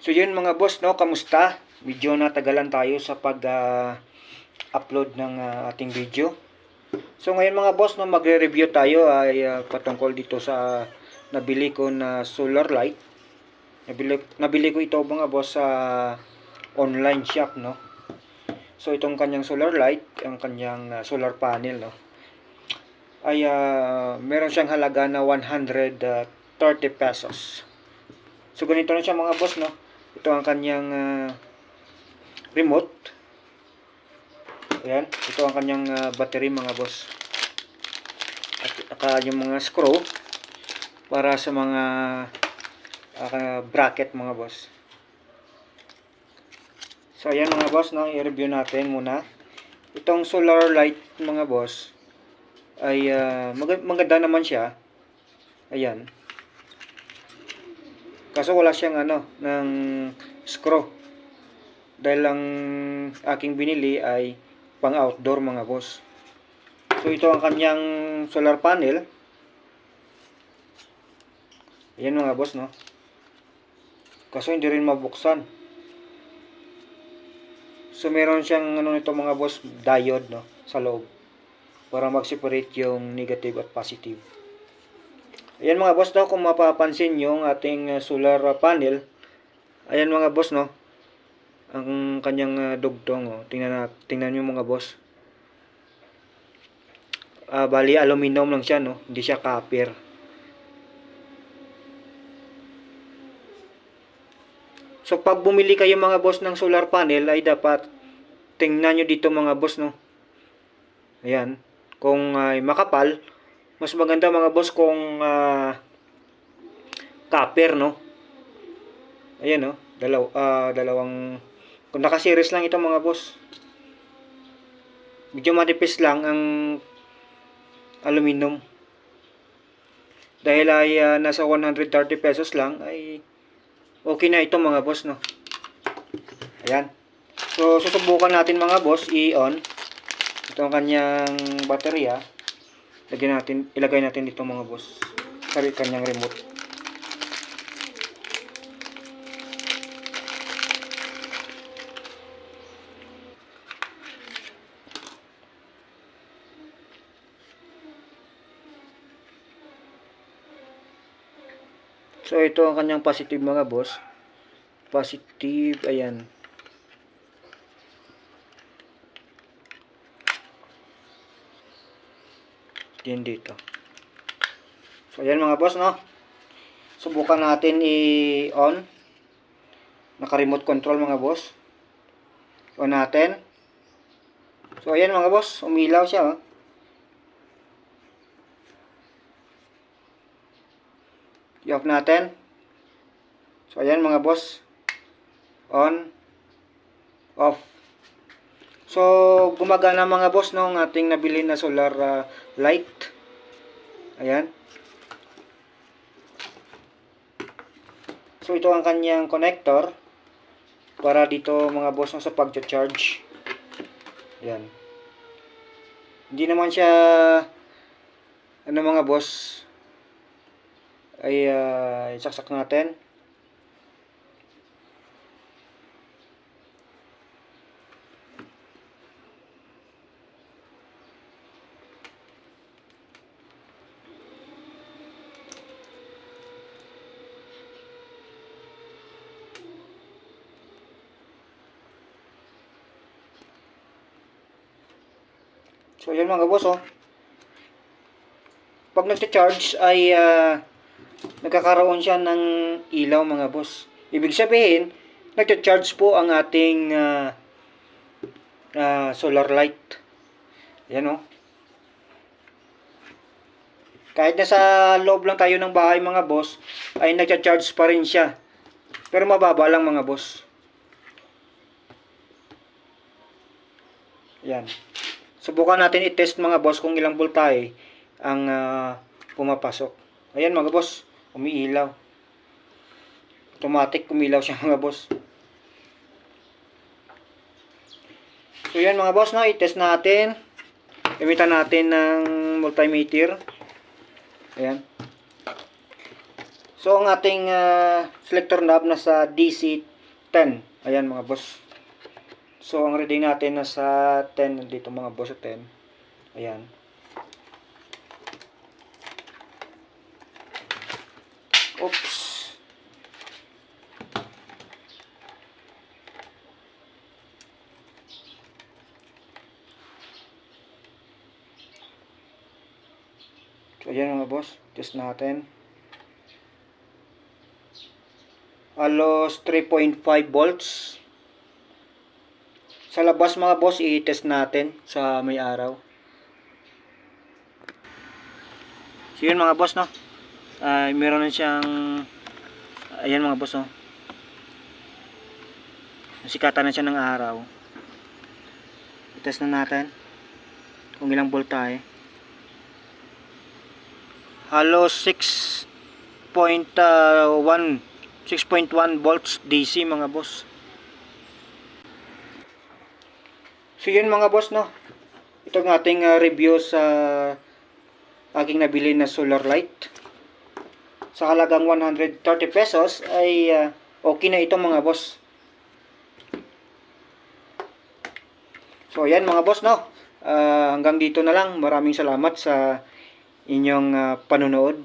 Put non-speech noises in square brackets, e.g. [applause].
So yun mga boss, no, kamusta? Medyo natagalan tayo sa pag-upload ng ah, ating video. So ngayon mga boss, no, magre-review tayo ay ah, patungkol dito sa nabili ko na solar light. Nabili, nabili ko ito mga boss sa online shop, no. So itong kanyang solar light, ang kanyang ah, solar panel, no, ay ah, meron siyang halaga na 130 pesos. So ganito na siya mga boss, no. Ito ang kanyang ah, remote. Ayan, ito ang kanyang ah, battery mga boss. At saka yung mga screw para sa mga ah, bracket mga boss. So ayan mga boss, no, i-review natin muna. Itong solar light mga boss ay ah, mag- maganda naman siya. Ayan. Kaso wala siyang ano, ng screw. Dahil ang aking binili ay pang outdoor mga boss. So ito ang kanyang solar panel. Ayan mga boss, no? Kaso hindi rin mabuksan. So meron siyang ano nito mga boss, diode no, sa loob. Para mag-separate yung negative at positive. Ayan mga boss no, kung mapapansin nyo ang ating uh, solar uh, panel. Ayan mga boss no. Ang kanyang uh, dugtong oh. Tingnan na, tingnan niyo mga boss. Ah, bali aluminum lang siya no, hindi siya copper. So pag bumili kayo mga boss ng solar panel ay dapat tingnan nyo dito mga boss no. Ayan. Kung ay makapal, mas maganda mga boss kung ah, copper no. Ayan no. Dalaw, ah, dalawang kung naka-series lang ito mga boss. Medyo matipis lang ang aluminum. Dahil ay ah, nasa 130 pesos lang ay okay na ito mga boss no. Ayan. So susubukan natin mga boss i-on ito ang kanyang baterya. Lagyan natin, ilagay natin dito mga boss. Sa kanyang remote. So ito ang kanyang positive mga boss. Positive, ayan. Yan dito. So ayan mga boss no. Subukan natin i-on. Naka-remote control mga boss. On natin. So ayan mga boss, umilaw siya oh. I-off natin. So ayan mga boss. On. Off. So gumagana mga boss no ang ating nabili na solar ah, light. Ayan. So ito ang kanyang connector para dito mga boss sa pag-charge. Ayan. Hindi naman siya ano mga boss ay uh, isaksak natin. So, yan mga boss, oh. Pag nagcha-charge ay ah, nagkakaroon siya ng ilaw mga boss. Ibig sabihin, nagcha-charge po ang ating ah, ah, solar light. Yan, oh. Kahit nasa loob lang tayo ng bahay mga boss, ay nagcha-charge pa rin siya. Pero mababa lang mga boss. Yan. Subukan natin i-test mga boss kung ilang voltahe ang ah, pumapasok. Ayan mga boss, umiilaw. Automatic umilaw siya [laughs] mga boss. So yan mga boss, no, i-test natin. Gamitan natin ng multimeter. Ayan. So ang ating ah, selector knob nasa DC 10. Ayan mga boss. So, ang reading natin nasa 10 dito mga boss, 10. Ayan. Oops. So, ayan mga boss. Test natin. Halos 3.5 volts. Sa labas mga boss, i-test natin sa may araw. So yun mga boss no. Ay meron na siyang ayan mga boss no. Nasikatan na siya ng araw. I-test na natin kung ilang voltahe. Halos 6.1 6.1 volts DC mga boss. So yun mga boss no. Ito ang ating ah, review sa aking nabili na solar light. Sa halagang 130 pesos ay ah, okay na ito mga boss. So yan mga boss no. Ah, hanggang dito na lang. Maraming salamat sa inyong ah, panonood.